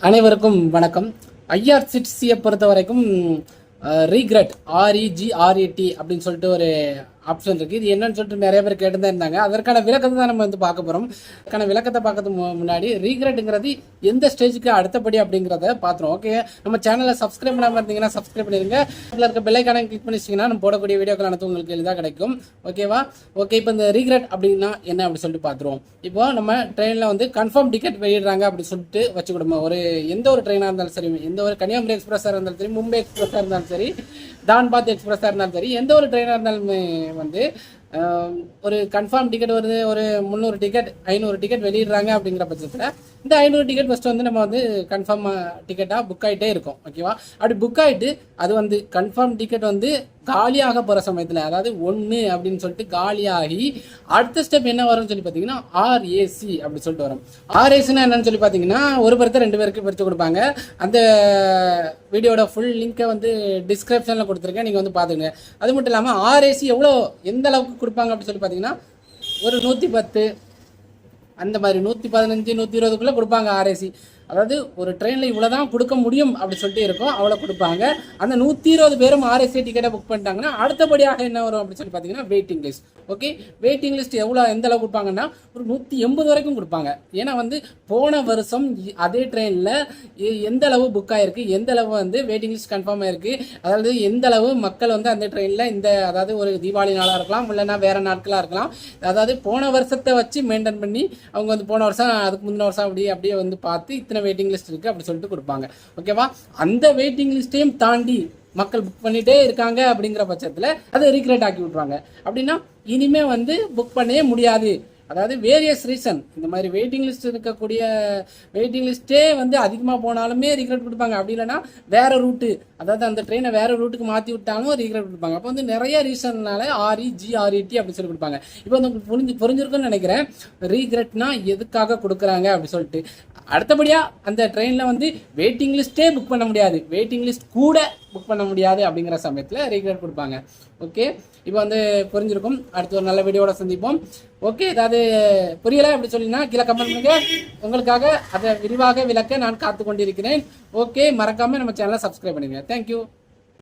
அனைவருக்கும் வணக்கம். ஐஆர்சிடிசியை பொறுத்த வரைக்கும் ரீக்ரெட் ஆர்இஜிஆர்இடி அப்படின்னு சொல்லிட்டு ஒரு ஆப்ஷன் இருக்குது இது என்னன்னு சொல்லிட்டு நிறைய பேர் கேட்டு தான் இருந்தாங்க. அதற்கான விளக்கத்தை தான் நம்ம வந்து பார்க்க போகிறோம் அதற்கான விளக்கத்தை பார்க்கறதுக்கு முன்னாடி ரீக்ரெட்டுங்கிறது எந்த ஸ்டேஜுக்கு அடுத்தபடி அப்படிங்கிறத பார்த்துருவோம். ஓகே நம்ம சேனலை சப்ஸ்கிரைப் பண்ணாமல் இருந்தீங்கன்னா சப்ஸ்கிரைப் பண்ணிடுங்க அதில் இருக்க பெல்லைக்கான கிளிக் பண்ணிச்சிங்கன்னா நம்ம போடக்கூடிய வீடியோக்கள் அனைத்து உங்களுக்கு எளிதாக கிடைக்கும். ஓகேவா ஓகே இப்போ இந்த ரீக்ரெட் அப்படின்னா என்ன அப்படி சொல்லிட்டு பார்த்துருவோம். இப்போ நம்ம ட்ரெயினில் வந்து கன்ஃபார்ம் டிக்கெட் வெளியிடுறாங்க அப்படி சொல்லிட்டு வச்சுக்கிடுமா. ஒரு எந்த ஒரு ட்ரெயினாக இருந்தாலும் சரி எந்த ஒரு கன்னியாகுமரி எக்ஸ்பிரஸாக இருந்தாலும் சரி மும்பை எக்ஸ்பிரஸாக இருந்தாலும் சரி தான்பாத் எக்ஸ்பிரஸாக இருந்தாலும் சரி எந்த ஒரு ட்ரெயினாக இருந்தாலுமே வந்து ஒரு கன்ஃபார்ம் டிக்கெட் வருது ஒரு முந்நூறு டிக்கெட் ஐநூறு டிக்கெட் வெளியிடுறாங்க அப்படிங்கிற பட்சத்தில் இந்த ஐநூறு டிக்கெட் ஃபஸ்ட்டு வந்து நம்ம வந்து கன்ஃபார்ம் டிக்கெட்டாக புக் ஆகிட்டே இருக்கும் ஓகேவா அப்படி புக் ஆகிட்டு அது வந்து கன்ஃபார்ம் டிக்கெட் வந்து காலியாக போகிற சமயத்தில் அதாவது ஒன்று அப்படின்னு சொல்லிட்டு காலியாகி அடுத்த ஸ்டெப் என்ன வரும்னு சொல்லி பார்த்தீங்கன்னா ஆர்ஏசி அப்படி சொல்லிட்டு வரும். ஆர்ஏசினா என்னன்னு சொல்லி பார்த்தீங்கன்னா ஒரு பேர்த்த ரெண்டு பேருக்கு பிரித்து கொடுப்பாங்க. அந்த வீடியோட ஃபுல் லிங்கை வந்து டிஸ்கிரிப்ஷனில் கொடுத்துருக்கேன். நீங்கள் வந்து பார்த்துங்க அது மட்டும் இல்லாமல் ஆர்ஏசி எவ்வளோ எந்த அளவுக்கு கொடுப்பாங்க அப்படின்னு சொல்லி பார்த்தீங்கன்னா ஒரு நூற்றி பத்து அந்த மாதிரி நூற்றி பதினஞ்சு நூற்றி இருபதுக்குள்ளே கொடுப்பாங்க ஆர்ஏசி அதாவது ஒரு ட்ரெயினில் இவ்வளோ தான் கொடுக்க முடியும் அப்படி சொல்லிட்டு இருக்கும். அவ்வளோ கொடுப்பாங்க. அந்த நூற்றி இருபது பேரும் ஆர்எஸ்சி டிக்கெட்டை புக் பண்ணிட்டாங்கன்னா அடுத்தபடியாக என்ன வரும் அப்படின்னு சொல்லி பார்த்தீங்கன்னா waiting list okay waiting list எவ்வளோ எந்த அளவு கொடுப்பாங்கன்னா ஒரு நூற்றி எண்பது வரைக்கும் கொடுப்பாங்க. ஏன்னா வந்து போன வருஷம் அதே ட்ரெயினில் எந்த அளவு புக் ஆகிருக்கு எந்த அளவு வந்து வெயிட்டிங் லிஸ்ட் கன்ஃபார்ம் ஆயிருக்கு அதாவது எந்த அளவு மக்கள் வந்து அந்த ட்ரெயினில் இந்த அதாவது ஒரு தீபாவளி நாளாக இருக்கலாம் இல்லைன்னா வேறு நாட்களாக இருக்கலாம். அதாவது போன வருஷத்தை வச்சு மெயின்டைன் பண்ணி அவங்க வந்து போன வருஷம் அதுக்கு முந்தின வருஷம் அப்படியே அப்படியே வந்து பார்த்து இத்தனை வெயிட்டிங் லிஸ்ட் இருக்குது அப்படி சொல்லிட்டு கொடுப்பாங்க. ஓகேவா அந்த வெயிட்டிங் லிஸ்ட்டையும் தாண்டி மக்கள் புக் பண்ணிகிட்டே இருக்காங்க அப்படிங்கிற பட்சத்தில் அதை ரீக்ரியேட் ஆக்கி விட்ருவாங்க அப்படின்னா இனிமே வந்து புக் பண்ணவே முடியாது. அதாவது வேரியஸ் ரீசன் இந்த மாதிரி வெயிட்டிங் லிஸ்ட் இருக்கக்கூடிய வெயிட்டிங் லிஸ்ட்டே வந்து அதிகமாக போனாலுமே ரீக்ரெட் கொடுப்பாங்க. அப்படி இல்லைன்னா வேற ரூட்டு அதாவது அந்த ட்ரெயினை வேறு ரூட்டுக்கு மாற்றி விட்டாலும் ரீக்ரெட் கொடுப்பாங்க. அப்போ வந்து நிறைய ரீசன்னால ஆர்இ ஜிஆர்இடி அப்படின்னு சொல்லி கொடுப்பாங்க. இப்போ வந்து புரிஞ்சு புரிஞ்சிருக்குன்னு நினைக்கிறேன். ரீக்ரெட்னா எதுக்காக கொடுக்குறாங்க அப்படி சொல்லிட்டு. அடுத்தபடியாக அந்த ட்ரெயினில் வந்து வெயிட்டிங் லிஸ்ட்டே புக் பண்ண முடியாது. வெயிட்டிங் லிஸ்ட் கூட புக் பண்ண முடியாது அப்படிங்கிற சமயத்தில் ரீக்ரெட் கொடுப்பாங்க. ஓகே இப்போ வந்து புரிஞ்சிருக்கும். அடுத்து ஒரு நல்ல வீடியோட சந்திப்போம். ஓகே ஏதாவது புரியலை அப்படி சொல்லினா கீழே கமெண்ட் பண்ணுங்க. உங்களுக்காக அதை விரிவாக விளக்க நான் காத்து கொண்டிருக்கிறேன் ஓகே மறக்காமல் நம்ம சேனலை சப்ஸ்கிரைப் பண்ணுங்க தேங்க்யூ